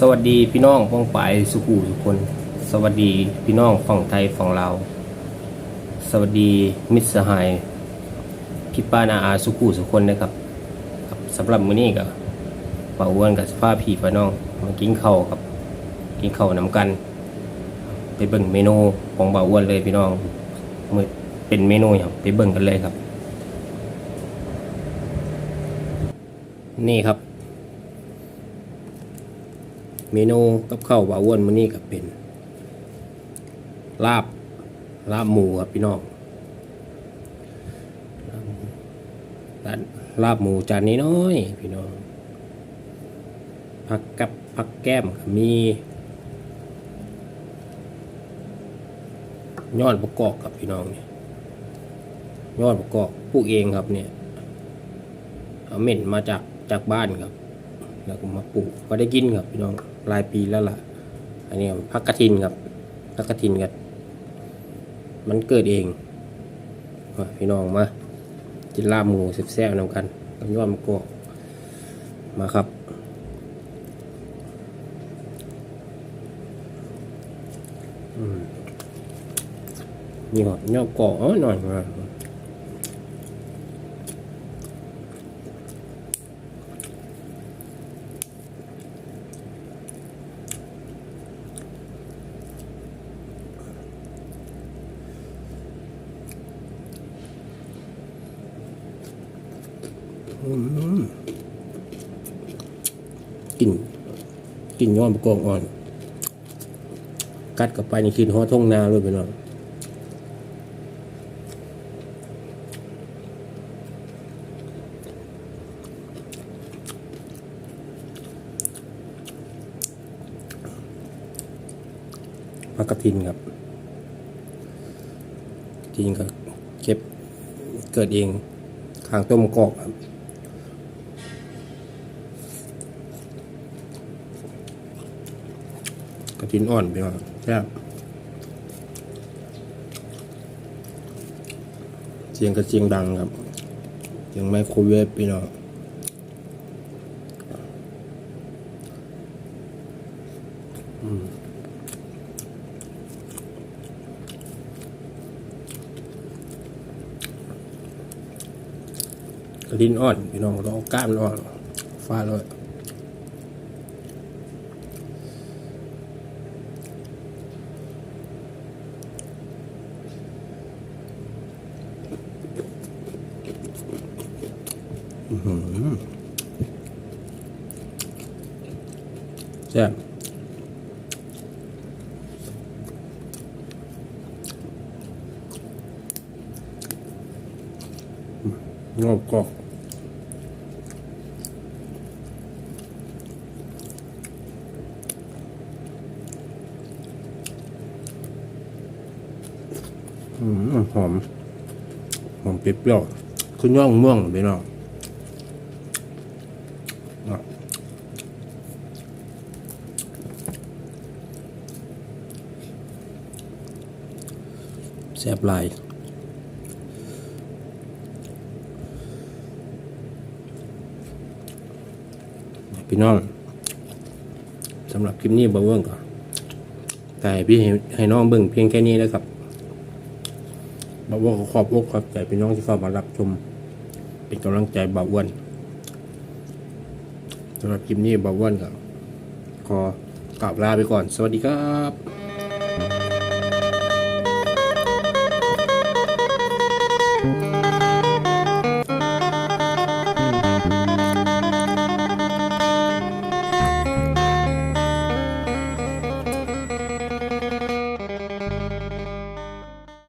สวัสดีพี่น้องป้องปายสุขูทุกคน สวัสดีพี่น้องฝั่งไทยฝั่งลาวสวัสดีมิตรสหายพี่ป้านาอาสุขูทุกคนนะครับสำหรับมื้อนี้ก็ป่าอ้วนกับสภาพี่พี่น้องมากินข้าวกับ กินข้าวนำกัน ไปเบิ่งเมนูของบ่าวอ้วนเลยพี่น้องมือเป็นเมนูอย่างไปเบิ่งกันเลยครับ นี่ครับ เมนูกับข้าวบาวนมื้อนี้ก็เป็น ลาบ ลาบหมูครับพี่น้องลาบหมูร้านลาบหมูจานนี้น้อยพี่น้องผักกับผักแก้มมียอดประกอบครับพี่น้องเนี่ยยอดประกอบปลูกเองครับเนี่ยเอาเม่นมาจากจากบ้านครับ แล้วก็มาปลูกก็ได้กินครับพี่น้อง หลายปีแล้วล่ะ อันนี้พักกระถินครับพักกระถินกันมันเกิดเองมาพี่น้องมากินลาบหมูแซ่บๆนำกันกับยอดมะกอกมาครับอืมนี่ครับยอดกอกอ๋อหน่อยมา กลิ่นกลิ่นย้อนประกอบอ่อน กัดกับไปนี่กินหัวทงนาเลยไปหน่อยผักกระทินครับจริงก็เก็บเกิดเองข้างต้มกอกครับ กระถินอ่อนไปก่อนแซ่บเสียงกระเสียงดังครับเสียงไมโครเวฟพี่น้องอืมกระถินอ่อนพี่น้องเราเอาก้านมันอ่อนฟาดเลย แซ่บงอกกอกหอม หอมเปรี้ยวๆคือย่องม่วงไปเนาะ ซ่บลายพี่น้องสำหรับคลิปนี้บ่เบิ่งก่อนแต่พี่ให้น้องเบิ่งเพียงแค่นี้นะครับบ่าวอ้นขอขอบอกขอบใจพี่น้องที่เข้ามารับชม เป็นกำลังใจบ่าวอ้วนสำหรับคลิปนี้บ่าวอ้วนก็ขอกล่าวลาไปก่อน สวัสดีครับ